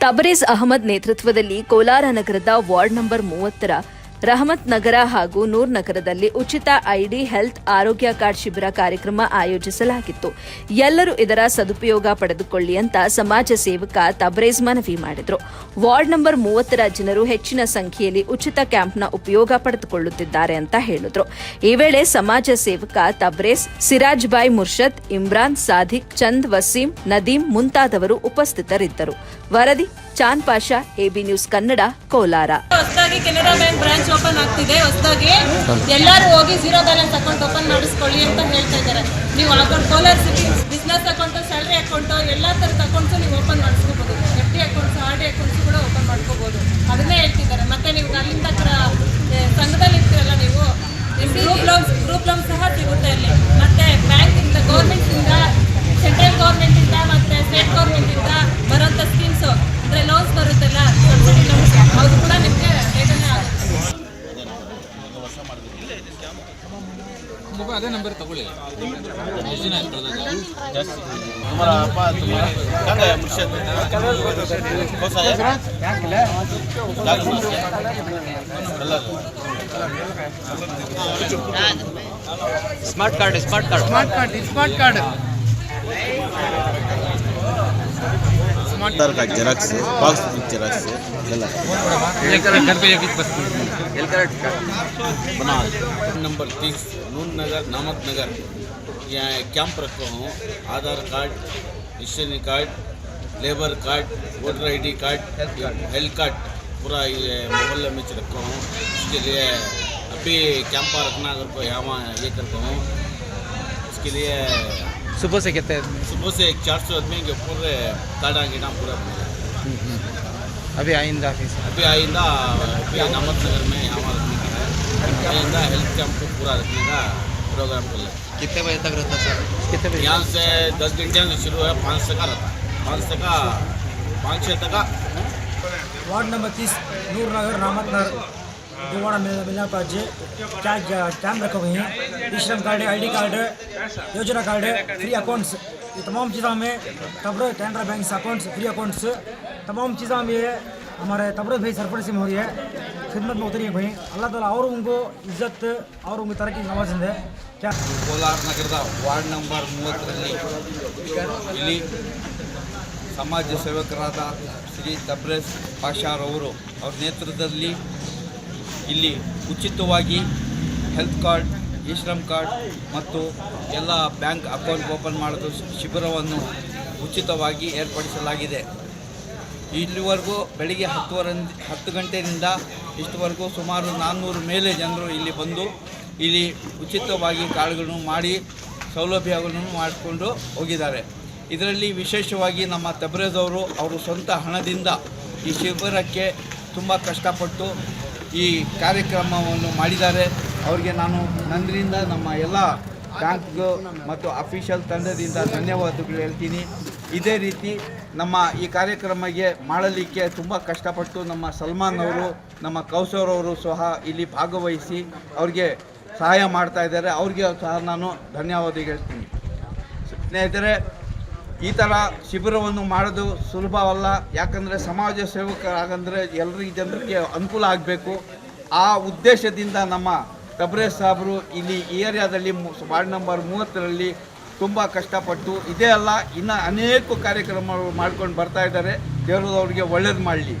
ತಬರೇಜ್ ಅಹಮದ್ ನೇತೃತ್ವದಲ್ಲಿ ಕೋಲಾರ ನಗರದ ward number ಮೂವತ್ತರ ರಹಮತ್ ನಗರ ಹಾಗೂ ನೂರ್ ನಗರದಲ್ಲಿ ಉಚಿತ ಐಡಿ, ಹೆಲ್ತ್ ಆರೋಗ್ಯ ಕಾರ್ಡ್ ಶಿಬಿರ ಕಾರ್ಯಕ್ರಮ ಆಯೋಜಿಸಲಾಗಿತ್ತು. ಎಲ್ಲರೂ ಇದರ ಸದುಪಯೋಗ ಪಡೆದುಕೊಳ್ಳಿ ಅಂತ ಸಮಾಜ ಸೇವಕ ತಬರೇಜ್ ಮನವಿ ಮಾಡಿದರು. ವಾರ್ಡ್ ನಂಬರ್ ಮೂವತ್ತರ ಜನರು ಹೆಚ್ಚಿನ ಸಂಖ್ಯೆಯಲ್ಲಿ ಉಚಿತ ಕ್ಯಾಂಪ್ನ ಉಪಯೋಗ ಪಡೆದುಕೊಳ್ಳುತ್ತಿದ್ದಾರೆ ಅಂತ ಹೇಳಿದ್ರು. ಈ ವೇಳೆ ಸಮಾಜ ಸೇವಕ ತಬ್ರೇಜ್ ಸಿರಾಜ್ ಬಾಯ್ ಮುರ್ಷದ್, ಇಮ್ರಾನ್ ಸಾಧಿಕ್ ಚಂದ್, ವಸೀಂ, ನದೀಂ ಮುಂತಾದವರು ಉಪಸ್ಥಿತರಿದ್ದರು. ವರದಿ ಚಾಂದ್ ಪಾಷಾ, ಎಬಿ ನ್ಯೂಸ್ ಕನ್ನಡ, ಕೋಲಾರ. ಹೊಸದಾಗಿ ಕೆನರಾ ಬ್ಯಾಂಕ್ ಬ್ರಾಂಚ್ ಓಪನ್ ಆಗ್ತಿದೆ. ಹೊಸದಾಗಿ ಎಲ್ಲರೂ ಹೋಗಿ ಜೀರೋ ಬ್ಯಾಲೆನ್ಸ್ ಅಕೌಂಟ್ ಓಪನ್ ಮಾಡಿಸ್ಕೊಳ್ಳಿ ಅಂತ ಹೇಳ್ತಾ ಇದ್ದಾರೆ. ನೀವು account Kolar city business account salary account ಎಲ್ಲ ಥರದ ಅಕೌಂಟ್ಸು ನೀವು open ಮಾಡಿಸ್ಕೋಬಹುದು F D accounts R D accounts ಕೂಡ ಓಪನ್ ಮಾಡ್ಕೋಬಹುದು ಅದನ್ನೇ ಹೇಳ್ತಿದ್ದಾರೆ. ಮತ್ತೆ ನೀವು ಅಲ್ಲಿಂದ ಸಂಘದಲ್ಲಿ ಇರ್ತೀರಲ್ಲ ನೀವು ಗ್ರೂಪ್ ಲೋನ್ ಗ್ರೂಪ್ ಲೋನ್ ಸಹ ಸಿಗುತ್ತೆ ಅಲ್ಲಿ. ಅದೇ ನಂಬರ್ ತಗೊಳ್ಳಿ ಎಷ್ಟು ದಿನ ಆಯ್ತು ಕಳೆದಾಗ तुम्हारा आपा तुम्हारा क्या गया मुर्शिद कौन सा है लाल colour smart card smart card smart card smart card Aadhaar card xerox है पासबुक जेराक्स है बना नंबर तीस नून नगर नामक नगर यहाँ कैंप रखा हूँ Aadhaar card ration card labour card voter ID card health card पूरा ये मोहल्ले में रखा हूँ इसके लिए अभी कैंपा रखना अगर कोई यहाँ ये करता हूँ इसके लिए सुबह से कहते सुबह से एक चार सौ आदमी के पूरे काटा गिना पूरा अभी आइंदा ऑफ़िस अभी आइंदा अभी नामक नगर में का आइंदा हेल्थ कैंप को पूरा रखने का प्रोग्राम कर ले कितने बजे तक रहता सर? कितने बजे? यहाँ से दस घंटे से शुरू है पाँच तक का रहता है। पाँच तक का पाँच छः तक का। वार्ड नंबर तीस नूर नगर नामक नगर दिवाड़ा मिल- मिलना राज्य क्या कैम्प रखे हुए हैं E Shram card I D card योजना कार्ड फ्री अकाउंट्स ये तमाम चीज़ों में तबरो कैनरा बैंक से अकाउंट्स फ्री अकाउंट्स तमाम चीज़ों में ये हमारे तबरो भाई सरपंच से हो रही है खिदमत में उतरी है भाई अल्लाह ताला और उनको इज्जत और उनको तरक्की नवाज है क्या ಕೋಲಾರ ನಗರದ ವಾರ್ಡ್ ನಂಬರ್ ಮೂವತ್ತರಲ್ಲಿ ಇಲ್ಲಿ ಸಮಾಜ ಸೇವಕರಾದ ಶ್ರೀ ತಬ್ರೇಸ್ ಪಾಷಾರವರು ಅವ್ರ ನೇತೃತ್ವದಲ್ಲಿ ಇಲ್ಲಿ ಉಚಿತವಾಗಿ health card E Shram card ಮತ್ತು ಎಲ್ಲ ಬ್ಯಾಂಕ್ ಅಕೌಂಟ್ ಓಪನ್ ಮಾಡೋದು ಶಿಬಿರವನ್ನು ಉಚಿತವಾಗಿ ಏರ್ಪಡಿಸಲಾಗಿದೆ. ಇಲ್ಲಿವರೆಗೂ ಬೆಳಿಗ್ಗೆ ಹತ್ತುವರೆ, ಹತ್ತು ಗಂಟೆಯಿಂದ ಇಷ್ಟುವರೆಗೂ ಸುಮಾರು ನಾನ್ನೂರು ಮೇಲೆ ಜನರು ಇಲ್ಲಿ ಬಂದು ಇಲ್ಲಿ ಉಚಿತವಾಗಿ ಕಾರ್ಡ್ಗಳನ್ನು ಮಾಡಿ ಸೌಲಭ್ಯಗಳನ್ನು ಮಾಡಿಕೊಂಡು ಹೋಗಿದ್ದಾರೆ. ಇದರಲ್ಲಿ ವಿಶೇಷವಾಗಿ ನಮ್ಮ ತಬ್ರೇಜ್ ಅವರು ಅವರು ಸ್ವಂತ ಹಣದಿಂದ ಈ ಶಿಬಿರಕ್ಕೆ ತುಂಬ ಕಷ್ಟಪಟ್ಟು ಈ ಕಾರ್ಯಕ್ರಮವನ್ನು ಮಾಡಿದ್ದಾರೆ. ಅವರಿಗೆ ನಾನು ನನ್ನಿಂದ ನಮ್ಮ ಎಲ್ಲ ಬ್ಯಾಂಕ್ ಮತ್ತು ಅಫಿಷಿಯಲ್ ತಂಡದಿಂದ ಧನ್ಯವಾದಗಳು ಹೇಳ್ತೀನಿ. ಇದೇ ರೀತಿ ನಮ್ಮ ಈ ಕಾರ್ಯಕ್ರಮಕ್ಕೆ ಮಾಡಲಿಕ್ಕೆ ತುಂಬ ಕಷ್ಟಪಟ್ಟು ನಮ್ಮ ಸಲ್ಮಾನ್ ಅವರು, ನಮ್ಮ ಕೌಸರ್ ಅವರು ಸಹ ಇಲ್ಲಿ ಭಾಗವಹಿಸಿ ಅವ್ರಿಗೆ ಸಹಾಯ ಮಾಡ್ತಾ ಇದ್ದಾರೆ. ಅವ್ರಿಗೆ ಸಹ ನಾನು ಧನ್ಯವಾದ ಹೇಳ್ತೀನಿ. ಸ್ನೇಹಿತರೆ ಈ ಥರ ಶಿಬಿರವನ್ನು ಮಾಡೋದು ಸುಲಭವಲ್ಲ. ಯಾಕಂದರೆ ಸಮಾಜ ಸೇವಕರಾಗಂದರೆ ಎಲ್ಲರಿಗೆ ಜನರಿಗೆ ಅನುಕೂಲ ಆಗಬೇಕು. ಆ ಉದ್ದೇಶದಿಂದ ನಮ್ಮ ತಬ್ರೇಜ್ ಸಾಹೇಬರು ಇಲ್ಲಿ ಈ ಏರಿಯಾದಲ್ಲಿ ವಾರ್ಡ್ ನಂಬರ್ ಮೂವತ್ತರಲ್ಲಿ ತುಂಬ ಕಷ್ಟಪಟ್ಟು, ಇದೇ ಅಲ್ಲ, ಇನ್ನು ಅನೇಕ ಕಾರ್ಯಕ್ರಮಗಳು ಮಾಡ್ಕೊಂಡು ಬರ್ತಾ ಇದ್ದಾರೆ. ದೇವರು ಅವರಿಗೆ ಒಳ್ಳೇದು ಮಾಡಲಿ.